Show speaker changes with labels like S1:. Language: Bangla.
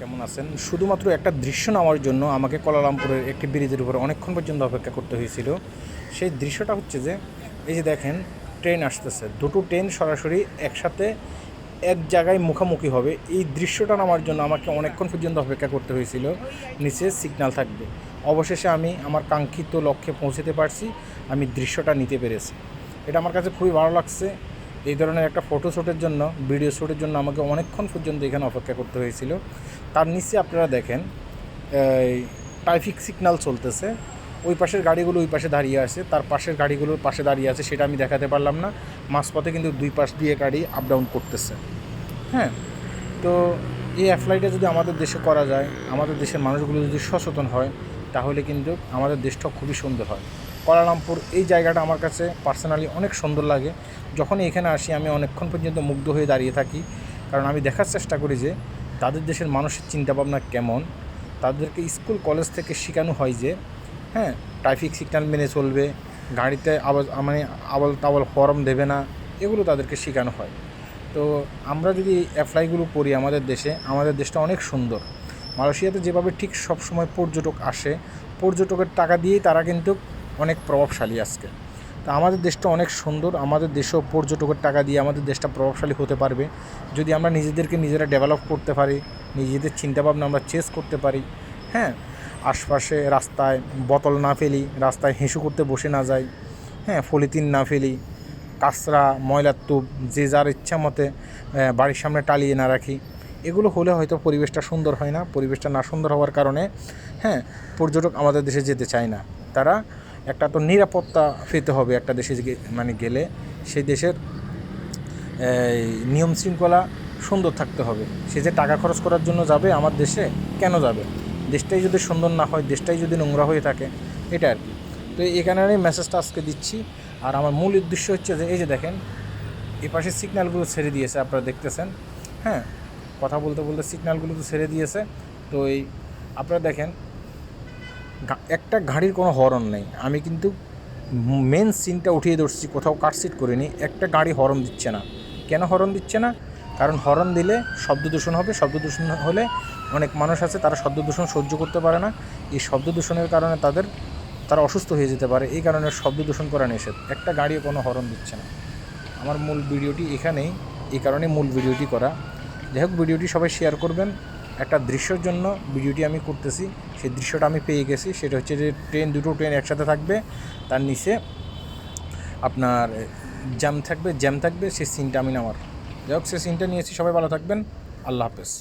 S1: কেমন আছেন? শুধুমাত্র একটা দৃশ্য নেওয়ার জন্য আমাকে কলালামপুরের একটি ব্রিজের উপরে অনেকক্ষণ পর্যন্ত অপেক্ষা করতে হয়েছিল। সেই দৃশ্যটা হচ্ছে যে, এই যে দেখেন, ট্রেন আসতেছে। দুটো ট্রেন সরাসরি একসাথে এক জায়গায় মুখোমুখি হবে। এই দৃশ্যটা নেওয়ার জন্য আমাকে অনেকক্ষণ পর্যন্ত অপেক্ষা করতে হয়েছিল। নিচে সিগন্যাল থাকবে। অবশেষে আমি আমার কাঙ্ক্ষিত লক্ষ্যে পৌঁছতে পারছি। আমি দৃশ্যটা নিতে পেরেছি। এটা আমার কাছে খুবই ভালো লাগছে। এই ধরনের একটা ফটো শ্যুটের জন্য ভিডিও শ্যুটের জন্য আমাকে অনেকক্ষণ পর্যন্ত এখানে অপেক্ষা করতে হয়েছিল। তার নিচে আপনারা দেখেন ট্রাফিক সিগনাল চলতেছে। ওই পাশের গাড়িগুলো ওই পাশে দাঁড়িয়ে আছে। তার পাশের গাড়িগুলোর পাশে দাঁড়িয়ে আছে সেটা আমি দেখাতে পারলাম না। মাঝপথে কিন্তু দুই পাশ দিয়ে গাড়ি আপ ডাউন করতেছে। হ্যাঁ? তো এই অ্যাপ্লাইটা যদি আমাদের দেশে করা যায়, আমাদের দেশের মানুষগুলো যদি সচেতন হয়, তাহলে কিন্তু আমাদের দেশটা খুবই সুন্দর হয়। কোয়ালালামপুর এই জায়গাটা আমার কাছে পার্সোনালি অনেক সুন্দর লাগে। যখনই এখানে আসি, আমি অনেকক্ষণ পর্যন্ত মুগ্ধ হয়ে দাঁড়িয়ে থাকি। কারণ আমি দেখার চেষ্টা করি যে, তাদের দেশের মানুষের চিন্তাভাবনা কেমন? তাদেরকে স্কুল, কলেজ থেকে শেখানো হয় যে হ্যাঁ ট্রাফিক সিগন্যাল মেনে চলবে, গাড়িতে আবার মানে আবল তাবল হরম দেবে না, এগুলো তাদেরকে শেখানো হয়। তো আমরা যদি অ্যাপ্লাইগুলো করি আমাদের দেশে, আমাদের দেশটা অনেক সুন্দর। মালয়েশিয়াতে যেভাবে ঠিক সব সময় পর্যটক আসে, পর্যটকের টাকা দিয়েই তারা কিন্তু অনেক প্রভাবশালী আজকে। তা আমাদের দেশটা অনেক সুন্দর, আমাদের দেশেও পর্যটকের টাকা দিয়ে আমাদের দেশটা প্রভাবশালী হতে পারবে। যদি আমরা নিজেদেরকে নিজেরা ডেভেলপ করতে পারি, নিজেদের চিন্তাভাবনা আমরা চেস করতে পারি হ্যাঁ? আশপাশে রাস্তায় বোতল না ফেলি, রাস্তায় হেঁসু করতে বসে না যাই হ্যাঁ? ফলিতিন না ফেলি, কাঁচরা, ময়লার তুপ যে যার ইচ্ছা মতে বাড়ির সামনে টালিয়ে না রাখি, এগুলো হলে হয়তো পরিবেশটা সুন্দর হয় না। পরিবেশটা না সুন্দর হওয়ার কারণে হ্যাঁ? পর্যটক আমাদের দেশে যেতে চায় না। তারা একটা তো নিরাপত্তা পেতে হবে একটা দেশে মানে গেলে। সেই দেশের নিয়ম শৃঙ্খলা সুন্দর থাকতে হবে। সে যে টাকা খরচ করার জন্য যাবে আমার দেশে, কেন যাবে? দেশটাই যদি সুন্দর না হয়, দেশটাই যদি নোংরা হয়ে থাকে, এটা আর কি। তো এখানে আমি মেসেজটা আজকে দিচ্ছি। আর আমার মূল উদ্দেশ্য হচ্ছে যে, এই যে দেখেন এ পাশে সিগন্যালগুলো ছেড়ে দিয়েছে, আপনারা দেখতেছেন। হ্যাঁ কথা বলতে বলতে সিগন্যালগুলো তো ছেড়ে দিয়েছে। তো এই, আপনারা দেখেন একটা গাড়ির কোনো হরন নেই। আমি কিন্তু মেন সিনটা উঠিয়ে ধরছি, কোথাও কাটসিট করিনি, একটা গাড়ি হরন দিচ্ছে না। কেন হরন দিচ্ছে না? কারণ হরন দিলে শব্দ দূষণ হবে, শব্দ দূষণ হলে অনেক মানুষ আছে, তারা শব্দ দূষণ সহ্য করতে পারে না। এই শব্দ দূষণের কারণে তাদের, তারা অসুস্থ হয়ে যেতে পারে। এই কারণে শব্দ দূষণ করা নিষেধ। একটা গাড়িও কোনো হরন দিচ্ছে না। আমার মূল ভিডিওটি এখানেই। এই কারণে মূল ভিডিওটি করা। যাই হোক, ভিডিওটি সবাই শেয়ার করবেন। একটা দৃশ্যর জন্য ভিডিওটি আমি করতেছি, সেই দৃশ্যটা আমি পেয়ে গেছি। সেটা হচ্ছে যে ট্রেন, দুটো ট্রেন একসাথে থাকবে, তার নিচে আপনার জ্যাম থাকবে জ্যাম থাকবে, সেই সিনটা আমি নেওয়ার। যাই হোক, সেই সিনটা নিয়েছি সবাই ভালো থাকবেন। আল্লাহ হাফেজ।